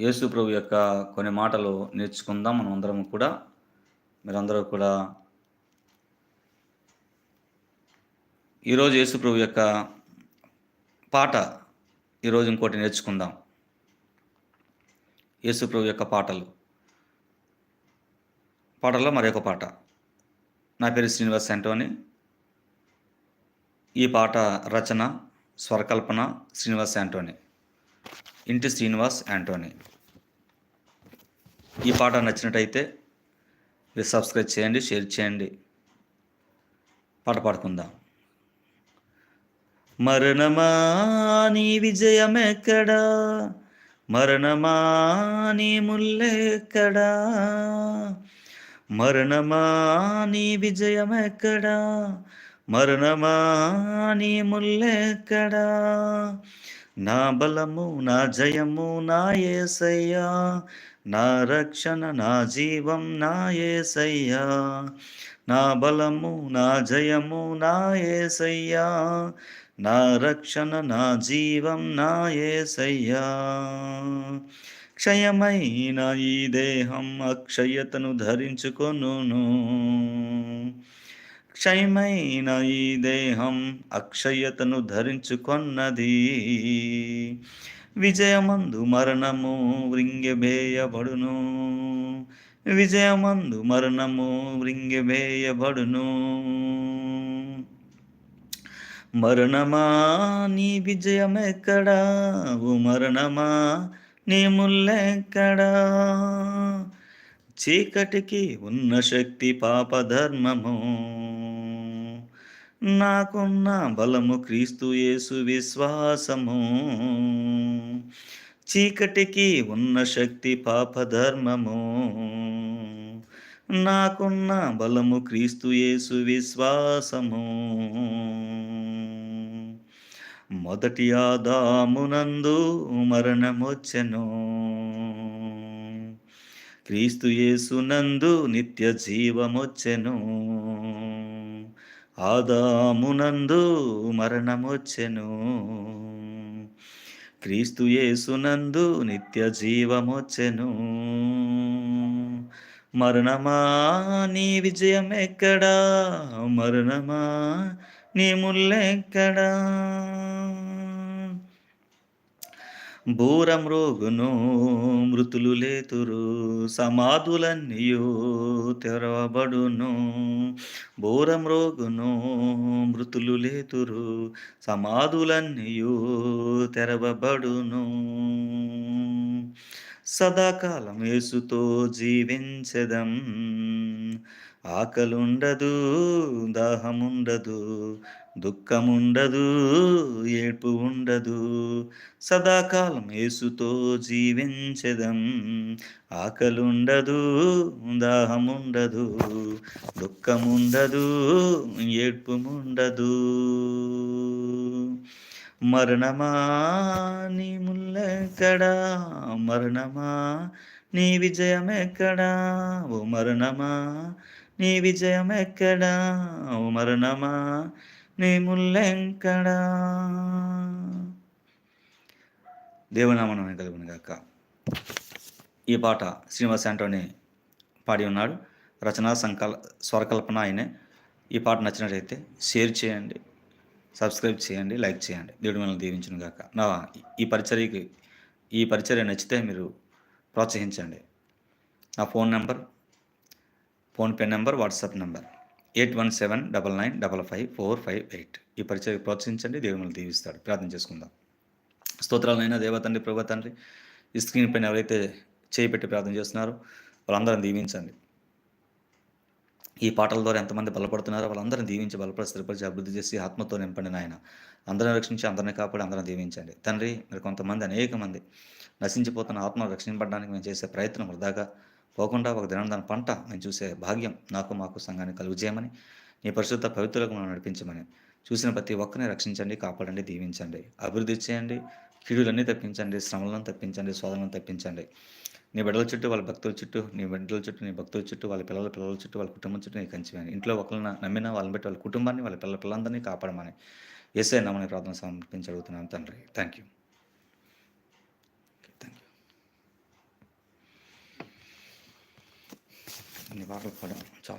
యేసు ప్రభు యొక్క కొన్ని మాటలు నేర్చుకుందాం మనం అందరం కూడా. మీరందరూ కూడా ఈరోజు యేసు ప్రభు యొక్క పాట ఈరోజు ఇంకోటి నేర్చుకుందాం. యేసు ప్రభు యొక్క పాటలు. పాటల్లో మరొక పాట. నా పేరు శ్రీనివాస్ అంటోని ఈ పాట రచన స్వరకల్పన శ్రీనివాస్ యాంటోనీ. ఇంటి శ్రీనివాస్ యాంటోనీ. ఈ పాట నచ్చినట్టయితే మీరు సబ్స్క్రైబ్ చేయండి షేర్ చేయండి. పాట పాడుకుందాం. మరణమా నీ విజయమెక్కడా మరణమా నీ ముల్లెక్కడా మరణమా నీ విజయమెక్కడా మరణమా నీ ముల్లెక్కడా నా బలము నా జయము నా ఏసయ్యా. నా రక్షణ నా జీవం నా ఏసయ్యా. నా బలము నా జయము నా ఏసయ్యా. నా రక్షణ నా జీవం నా ఏసయ్యా. క్షయమైన ఈ దేహం అక్షయతను ధరించుకొను క్షయమైన ఈ దేహం అక్షయతను ధరించుకొన్నది. విజయమందు మరణము వృంగెబేయబడును విజయమందు మరణము వృంగెబేయబడును మరణమా నీ విజయమెక్కడా? ఓ మరణమా నీ ముల్లెక్కడా? చీకటికి ఉన్న శక్తి పాపధర్మము నాకున్న బలము క్రీస్తు యేసు విశ్వాసము. చీకటికి ఉన్న శక్తి పాపధర్మము నాకున్న బలము క్రీస్తు యేసు విశ్వాసము. మొదటి ఆదామునందు మరణమొచ్చెను. క్రీస్తుయేసునందు నిత్య జీవమొచ్చెను. ఆదామునందు మరణమొచ్చెను. క్రీస్తుయేసునందు నిత్య జీవమొచ్చెను. మరణమా నీ విజయం ఎక్కడా మరణమా నీ ముల్లెక్కడా? బూరమ్రోగును మృతులు లేతురు సమాధులన్నీయో తెరవబడును. బూరమ్రోగును మృతులు లేతురు సమాధులన్నీయో తెరవబడును. సదాకాలం యేసుతో జీవించదం. ఆకలుండదు దాహముండదు దుఃఖముండదు ఏడ్పు ఉండదు సదాకాలం యేసుతో జీవించదం. ఆకలుండదు దాహముండదు దుఃఖముండదు ఏడ్పుముండదు. మరణమా నీ ముల్లెక్కడా? మరణమా నీ విజయం ఎక్కడా ఓ మరణమా నీ విజయం ఎక్కడా ఓ మరణమా నీ ముల్లెంకడా దేవనామనం కలుగును గాక. ఈ పాట శ్రీనివాస్ ఆంటోని పాడి ఉన్నాడు. రచనా సంకల్ స్వరకల్పన ఆయనే. ఈ పాట నచ్చినట్లయితే షేర్ చేయండి. సబ్స్క్రైబ్ చేయండి లైక్ చేయండి. దేవుడు మనల్ని దీవించును గాక. నా ఈ పరిచర్యకి ఈ పరిచర్య నచ్చితే మీరు ప్రోత్సహించండి. నా phone number PhonePe number WhatsApp number eight one seven double nine double five four five eight. ఈ పరిచయం ప్రోత్సహించండి దేవుడు మనల్ని దీవిస్తాడు. ప్రార్థన చేసుకుందాం. స్తోత్రాలైనా దేవతండ్రి ప్రభు తండ్రి ఈ స్క్రీన్ పైన ఎవరైతే చేయి పెట్టి ప్రార్థన చేస్తున్నారో వాళ్ళందరం దీవించండి. ఈ పాటల ద్వారా ఎంతమంది బలపడుతున్నారో వాళ్ళందరిని దీవించి బలపడి స్థిరపరిచి అభివృద్ధి చేసి ఆత్మతో నింపండి నాయన. అందరిని రక్షించి అందరిని కాపాడి అందరిని దీవించండి. తండ్రి మరి కొంతమంది అనేక మంది నశించిపోతున్న ఆత్మ రక్షించబడడానికి మేము చేసే ప్రయత్నం వృధాగా పోకుండా ఒక దినం దాని పంట మేము చూసే భాగ్యం నాకు మాకు సంఘాన్ని కలుగు చేయమని నీ పరిశుద్ధ పవిత్రులకు మనం నడిపించమని చూసిన ప్రతి ఒక్కరిని రక్షించండి కాపాడండి దీవించండి. అభివృద్ధి చేయండి. కీడులన్నీ తప్పించండి శ్రమలను తప్పించండి శోధనలను తప్పించండి. నీ బిడ్డల చుట్టూ వాళ్ళ భక్తుల చుట్టూ నీ బిడ్డల చుట్టూ నీ భక్తుల చుట్టూ వాళ్ళ పిల్లల పిల్లల చుట్టూ వాళ్ళ కుటుంబం చుట్టూ నీ కంచివేయండి. ఇంట్లో ఒకరిని నమ్మిన వాళ్ళని బట్టి వాళ్ళ కుటుంబాన్ని వాళ్ళ పిల్లల పిల్లలందరినీ కాపాడమని ఏసే నమ్మని ప్రార్థన సమర్పించి అడుగుతున్నాను తండ్రి. థ్యాంక్ యూ థ్యాంక్ యూ అన్ని కూడా